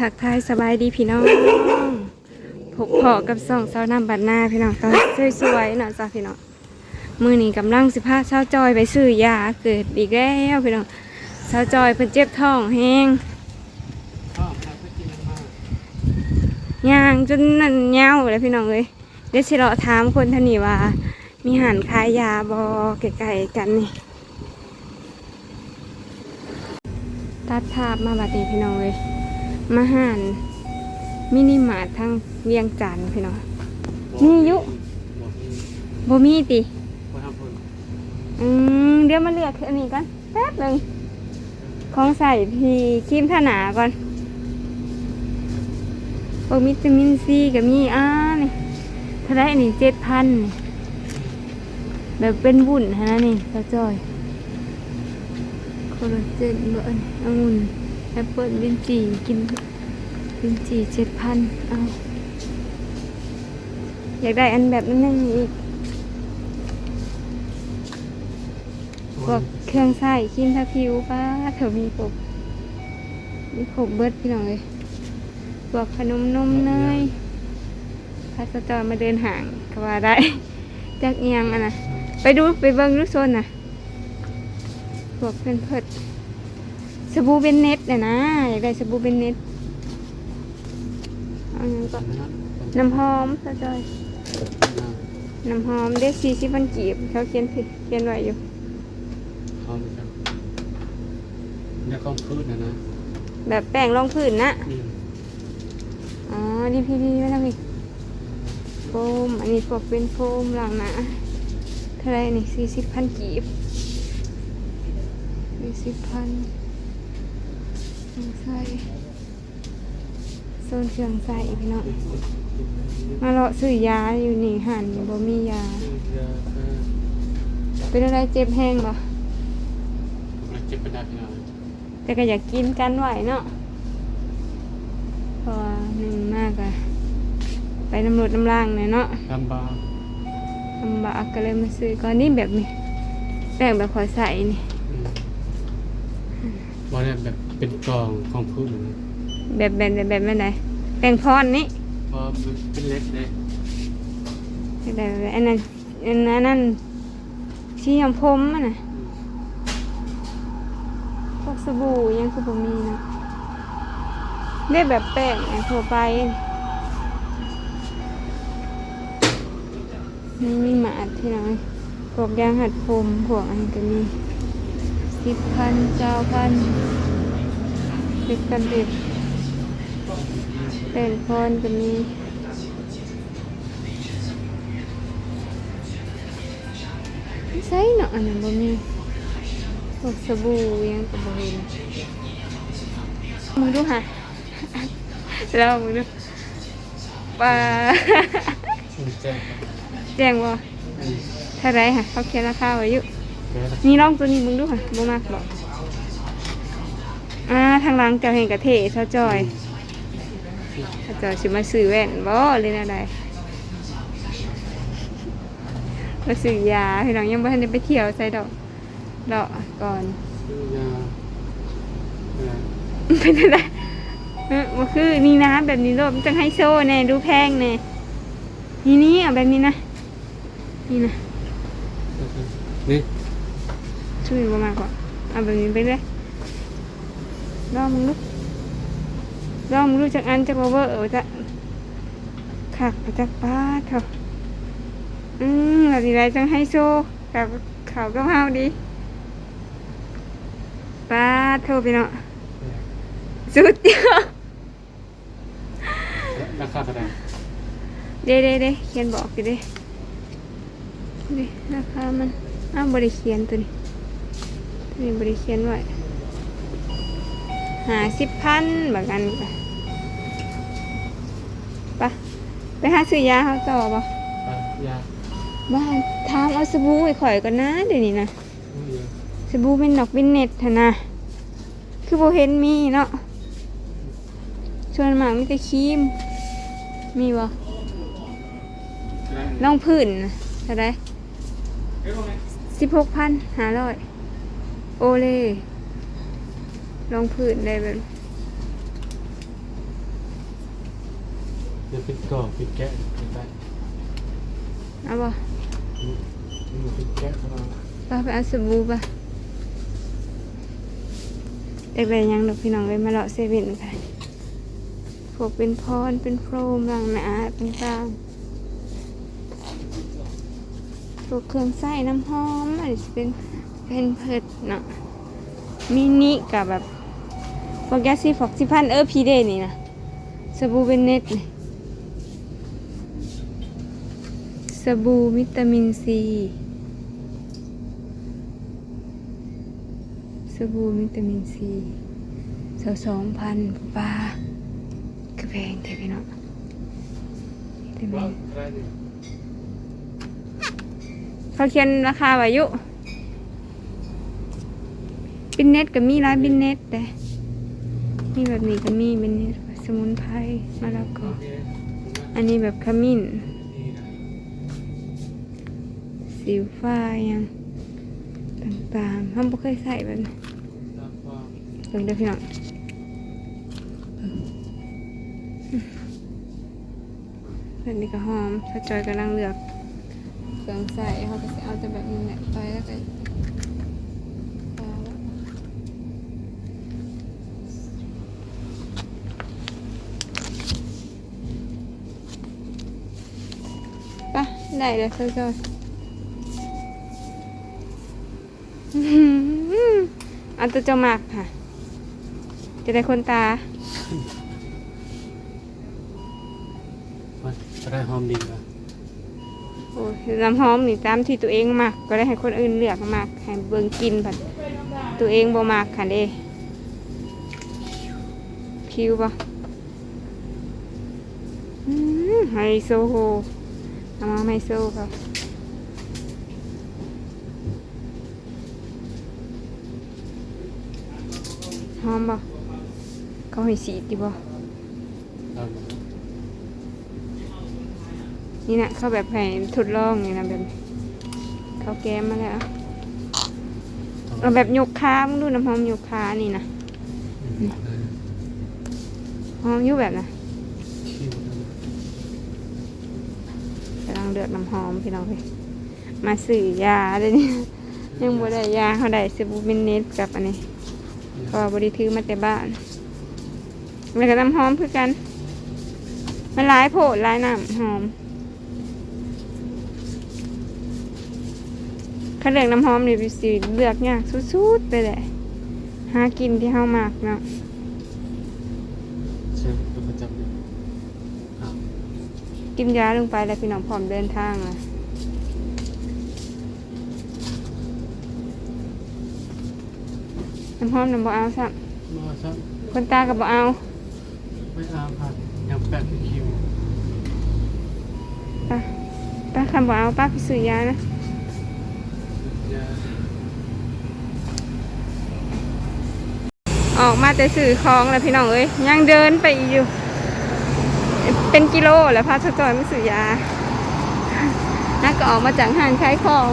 ทักทายสบายดีพี่น้องพบพอกับสองสาวน้ำบัดหน้าพี่น้องก็สวยๆเนาะจ้าพี่น้องมือนี้กำลังสิพาเช้าจอยไปซื้อยาเกิดอีกแล้วพี่น้องเช้าจอยเพิ่นเจ็บท้องแห้งย่างจนนั่นเหงาเลยพี่น้องเลยเดี๋ยวสิเราถามคนท่านนี้ว่า มีหันขายยาบอไกลๆกันนี่ตัดภาพมาบัดนี้พี่น้องเลย มาหันมินิมาร์ททั้งเวียงจันทน์พี่น้องมีอยู่บอกมีบ่มีติว่าทำผลอืมเดี๋ยวมาเลือกอันนี้กันแป๊บหนึ่งของใส่พี่ครีมทาหนาก่อนโอ้วิตามินซีกับมีอ่านี่เท่าไหรนี่เจ็ดพันแบบเป็นวุ้นฮะนะนี่กระจอยโคลลาเจนเบอร์องุ่น แอปเปิลวินจีกินวินจีเจ็ดพันเอาอยากได้อันแบบนั้นนึงอีกพวกเครื่องใส่ครีมทาผิวป้าเถอะมีครบมีครบเบิร์ดพี่น้องเลยพวกขนมนมเนยพาสจอมาเดินห่างก็ว่าได้จากเอียงอะนะไปดูไปเบิ้งรูปโซนน่ะพวกเป็นเพิด สบู่เป็นเน็ตน่ะนะอยากได้สบู่เป็นเน็ตเอาอย่างก็นะฮะน้ำหอมพาจอยน้ำหอมเด็กสี่สิบพันกีบเขาเขียนผิดเขียนไว้อยู่เขาเหมือนกันเนี่ยข้องพืชนะนะแบบแป้งรองพื้นนะอืมอ๋อดีพีดีไม่ทำอีกโฟมอันนี้พวกเป็นโฟมหลังหนะเท่าไหรนี่สี่สิบพันกีบสี่สิบพันเครื่อง ใส่โซนเครื่องใส่พี่น้องมาเลาะซื้อยาอยู่นี่หันบ่มียาเยอะเออเป็นอะไรเจ็บแห้งบ่มันเจ็บเป็นได้พี่น้องแต่ก็อยากกินกันไหวเนาะเพราะว่าหนึ่งมากอะไปน้ำรดน้ำล่างเลยเนาะลำบากลำบากก็เลยมาซื้อก่อนนี่แบบนี้แป้งแบบขอใส่นี่อืมว่าเนี่ยแบบ เป็นกล่องของพืชนะแบบแบบแบบแบบแบบไหนแป้งพรนี่เพราะมันเป็นเล็กเลยแบบแบบแบบอันนั้นอันนั้นนั่นชี้ยำพรมอะนะอืมพวกสบู่ยังคือผมมีเนาะได้แบบแป้งอันทั่วไปนี่มีหมาดที่ไหนพวกยางหัดผมพวกอันนก็มีสิบพันเจ้าพัน เด็กกันเด็กเป็นพรก็มีใส่เนาะอันนั้นบ่มีพวกสบู่ยังก็บ่เห็นมึงดูค่ะแล้วมึงดูปลาอืมแจ้งครับแจ้งว่าอืมเท่าไรค่ะเขาเขียนราคาไว้อยู่แก้ละนี่ลองตัวนี้มึงดูค่ะบ่มากบอกอ่า ทางหลังเจ้าเห็นกระเทเท่าจอยเท่าจอยสิมาซื้อแว่นบ่เลยนะใดมาซื้อยาพี่น้องยังบ่ทันได้ไปเที่ยวใส่ดอกดอกก่อนซื้อยาเออเป็นอะไรเออมันคือนี่นะแบบนี้โลดมันจังให้โซ่แน่ดูแพงแน่นี่นี่เอาแบบนี้นะ นี่นะนี่ช่วยบ่มากกว่าเอาแบบนี้ไปเลย ลองมึงดูลองมึงดูจากอันจากเวอร์เออจะขักไปจากป้าเถอะอืมแบบนี้ไรจังให้โซ่กับเขาก็เฮาดีป้าโทรไปเนาะสุดเดียวราคาเท่าไหร่เด้เด้เด้เขียนบอกอยู่เด้เด้ราคามันอ้าวบริเขียนตัวนี้ตัวนี้บริเขียนไว้ หาสิบพันแบบกันปะปะไปหาซื้อยาเขาต่อปะอะยาบ้านทามเอาสบู่ไอ้ข่อยก่อนนะเดี๋ยวนี้นะไม่เยอะสบู่เป็นดอกเป็นเน็ตเถอะนะ คือโบเห็นมีเนาะชวนหมากมีแต่ครีม มีบ่น้องผื่นน่ะเท่าไรสิบหกพันหาร้อยโอเล่ ลองพื้นได้แบบจะเป็นกรอกเป็นแกะไปเอาบ่มันเป็นแกะของเราไปไปเอาสบู่ป่ะเด็กๆยังดอกพี่น้องเลยมาเลาะเซเว่นกันพวกเป็นพรเป็นโฟมล้างหน้าต่างๆพวกเครื่องใส่น้ำหอมอันนี้จะเป็นเป็นเพิดเนาะมินิกับแบบพว กยาสีฟอกซิพันเออพีเดนี่นะสบู่เป็นเน็ตนี่สบู่วิตามินซีสบู่วิตามินซีสสองพันปลากระแพงแต่พี่น้องวิตามินเขาเขียนราคาไว้ยู่บินเน็ตก็มีร้านบินเน็ตแต่ มีแบบนี้ก็มีเน็ตสมุนไพรมะละกออันนี้แบบขมิ้นสิวฟ้ายังต่างๆเขาบ่เคยใส่แบบนี้เบิ่งเด้อพี่น้องอันนี้ก็หอมสะจอยกำลังเลือกเครื่องใส่เขาก็จะเอาแต่แบบนี้แหละไปแล้วก็พอแล้ว ไปได้เลยสะจอยอื้อหือเอาตัวเจ้ามากค่ะจะได้คนตามันจะได้หอมดีป่ะโอ้ยน้ำหอมนี่ตามที่ตัวเองมักก็ได้ให้คนอื่นเลือกมากให้เบิ่งกินผัดตัวเองบ่มักค่ะเด้ผิวปะอื้อไฮโซโฮ เอามาไฮโซครับหอมบ่เขาให้สีดีบ่เอามานี่นะเขาแบบให้ทดลองนี่นะแบบนี้เขาแก้มมาแล้วเอาแบบยกขามึงดูน้ำหอมยกขานี่นะอืมหอมอยู่แบบนะ คิ้วนะ กำลัง เลือกน้ำหอมพี่น้องเลยมาสื่อยาเลยนี่ยังบ่ได้ยาเขาได้สบู่เมนเนตกับอันนี้เพราะว่าบริถือมาแต่บ้านแล้วก็น้ำหอมคือกันมันหลายโผดหลายน้ำหอมเขาเลือกน้ำหอมนี่เป็นสีเลือกยากสุดๆไปเลยหากินที่เฮามากเนาะ เชื่อตัวประจำเลยอ้าว กินยาลงไปแล้วพี่น้องพร้อมเดินทางเลยน้ำหอมน้ำบ่เอาซ้มาซะำคนตากับบ่เอาไม่เอาค่ะยังแปะที่คิ้วป้าป้าคำบ่เอาป้าไปซื้อยานะ ยาออกมาแต่ซื้อของแล้วพี่น้องเอ้ยยังเดินไปอีกอยู่ เป็นกิโลแล้วพาสจอยม่ซื้อยานักก็ออกมาจากห้างขายของ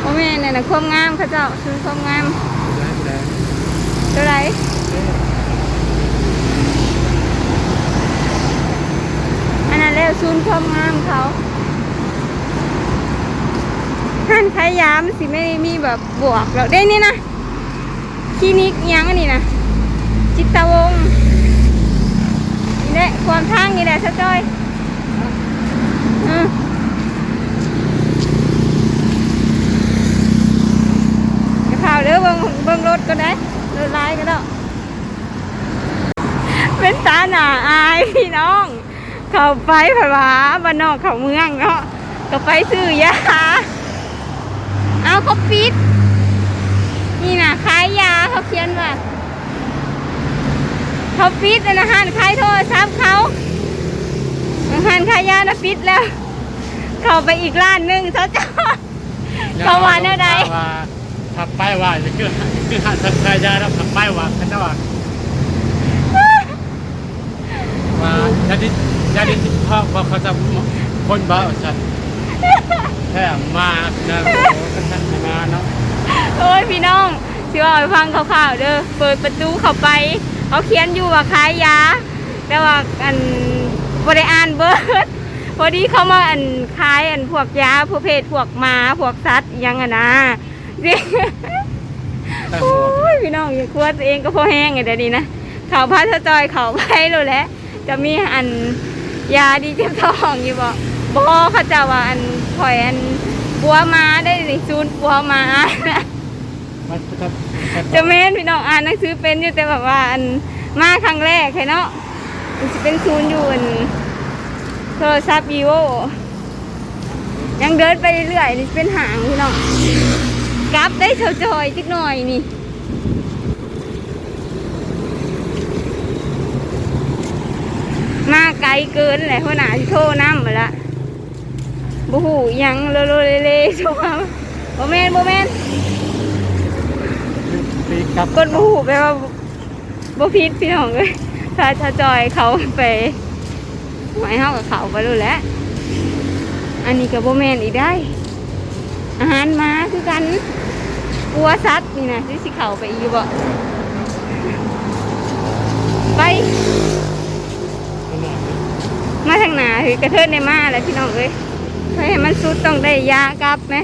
โอ้แม่เนี่ยนะความงามเขาเจ้าซื้อความงามได้แล้วไรอันนั้นแล้วซูนความงามเขาห้านขายยามสิไม่ได้มีแบบบวกแล้วได้นี่นะคลินิกยังอันนี้นะจิตตวงศ์ ละความทางนี่แหละซะจ้อยอืมกระเพราเด้อเบิ่งเบิ่งรถก็ได้รถไล่ก็ได้เป็นตาหนาอายพี่น้อง เข้าไปผวาบ้านนอกเขาเมืองเนาะก็ไปซื้อยาเอาเขาปิด นี่นะขายยาเขาเขียนว่า เขาปิดนะฮานขายโทรศัพท์เขาอาหารขายยานะปิดแล้ว เข้าไปอีกร้านหนึงเขาจะเขาว่าแนวใดว่าผักป้ายว่าจะคือคือหันสักกายาแล้วผักป้ายว่าเขาจะว่าว่าญาติญาติที่พ่อว่าเขาจะคนบ้าฉันแค่มานะโอ้กันทันมาเนาะโอ้ยพี่น้องสิว่าไปฟังข่าวๆเด้อเปิดประตูเข้าไป เขาเขียนอยู่ว่าขายยา แต่ว่าอันบริอ่านเบิร์ดพอดีเขามาอันขายอันพวกยาพวกเพศพวกหมาพวกสัตว์อิหยังอะนะเรียกแต่โอ้หัวยพี่น้องอย่ากลัวตัวเองก็พอแห้งไงเดี๋ยวนี้นะเขาพาสะจอยเขาไปเลยแหละจะมีอันยาดีเจ็บท้องอยู่บ่บอเขาจะว่าอันถอยอันปัวหมาได้สิซูนปัวหมามัน จะจะเม่นพี่น้องอ่านหนังสือเป็นอยู่แต่แบบว่าอันมาครั้งแรกใช่เนาะมันจะเป็นศูนย์อยู่อันโทรศัพท์วีโวยังเดินไปเรื่อยนี่เป็นหางพี่น้องกลับได้เฉาจอยจิกหน่อยนี่มาไกลเกินแหละหัวหน้าที่โทรน้ำมาละบูหูยังโลโลเลเลชมว่าโบแมนโบแมน ปีกับกดบูหูไปว่าบูพิษพี่น้องเลยถ้าถ้าจอยเขาไปหมายเฮากับเขาไปรู้แล้วอันนี้กับโบแมนอีกได้ อาหารมาคือกันปัวซัดนี่นะที่สิเขาไปอีกบ่ไป มาทางหนาคือกระเทิดในมาแล้วพี่น้องเอ้ยเพื่อให้มันสุดต้องได้ยากลับไหม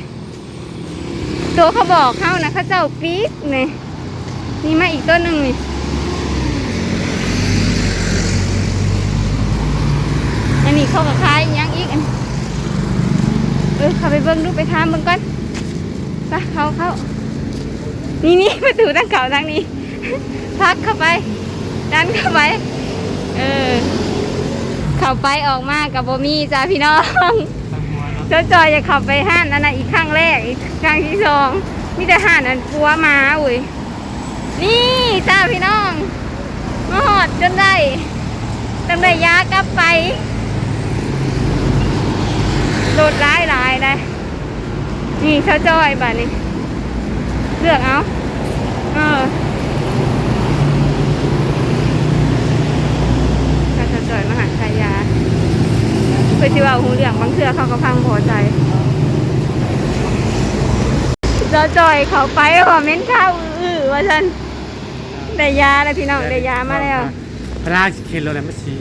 ตัวเขาบอกเข้านะเขาเจ้าปี๊ดเนี่นี่ มาอีกต้นหนึ่งนี่อันนี้เขากับคล้ายยังอีกอันเออเขาไปเบิ้งดูไปทามเบิ้งก่อนไปเขาเขานี่นี่ประตูทางเขาทางนี้ พักเข้าไป ดันเข้าไป เออ เข้าไปออกมากับโบมี่จ้าพี่น้องเจ้าจอยจะขับไปห้านอันนั้นอีกครั้งแรก อีกครั้งที่สองมีแต่ห้านอันกลัวมาอุ้ย นี่จ้าพี่น้องมาหอดจนได้ตั้งได้ยากลับไปโดดร้ายหลายเลยนี่เจ้าจอยบ่านี่เลือกเอาเออเจ้าจอยมหาชายาเพื่อที่ว่าหูเหลืองบางเทื่อเขาก็พังพอใจเจ้าจอยเขาไปว่าเม้นข้าวอื้อว่าฉัน ได้ยาแล้วพี่น้องได้ยามาแล้วพระราชเคนโรเลยมาสี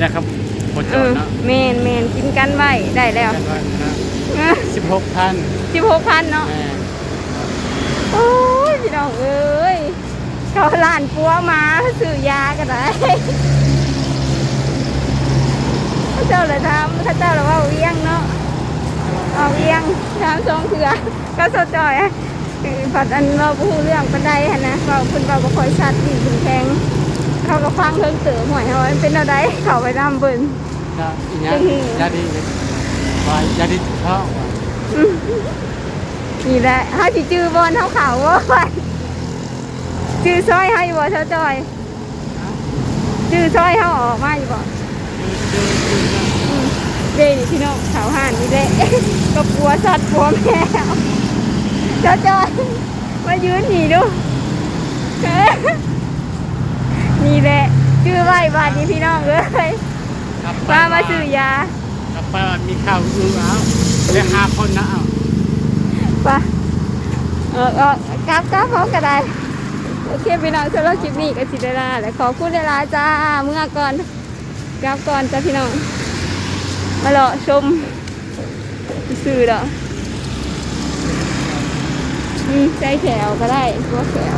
นี่ครับหมดจเออดอเนาะเมนเมนกินกันไว้ได้แล้วกันว่าสิบหกพันสิบหกพันเนาะแม่โอ้ยพี่น้องเอ้ยเขาหลานปัวมาซื้อยาก็ได้พระเจ้าเลยทำพระเจ้าเลยว่าเวียงเนาะเอาเอียงถามสองเถือก็สดจอยอะคือ ผัดอันเราพูดเรื่องปันไดหันนะเราคุณเราก็คอยชัดดีคุณแข็งเขาก็ฟังเพิ่งเต๋อหวยเขาว่ามันเป็นอะไรเขาไปนำเบิ่นก็อีกอย่างยาดีเลยว่ายาดีท้องว่ะนี่แหละถ้าสิจื้อบอลเขาเขาว่าจื้อซอยให้บ่เท่าจอยจื้อซอยเขาออกมาอยู่บ่อืมเด้นี่พี่น้องเขาห่านนี่แหละก็ปัวสัตว์ปัวแมว เท่าจอยมายืนหนีดูนี่แหละชื่อไว้บาทนี้พี่น้องเลยครับมามาซื้อยาครับไปว่ามีข้าวอื้อเอาเรียกห้าคนนะเอาปะเออเออกลับกลับพร้อมกันได้โอเคพี่น้องสำหรับคลิปนี้ก็สิได้ลาและขอบคุณเวลาจ้าเมื่อก่อนกลับก่อนจ้าพี่น้องมาเลาะชมซื้อเด้อ อืมใจแขวก็ได้ตัวแขว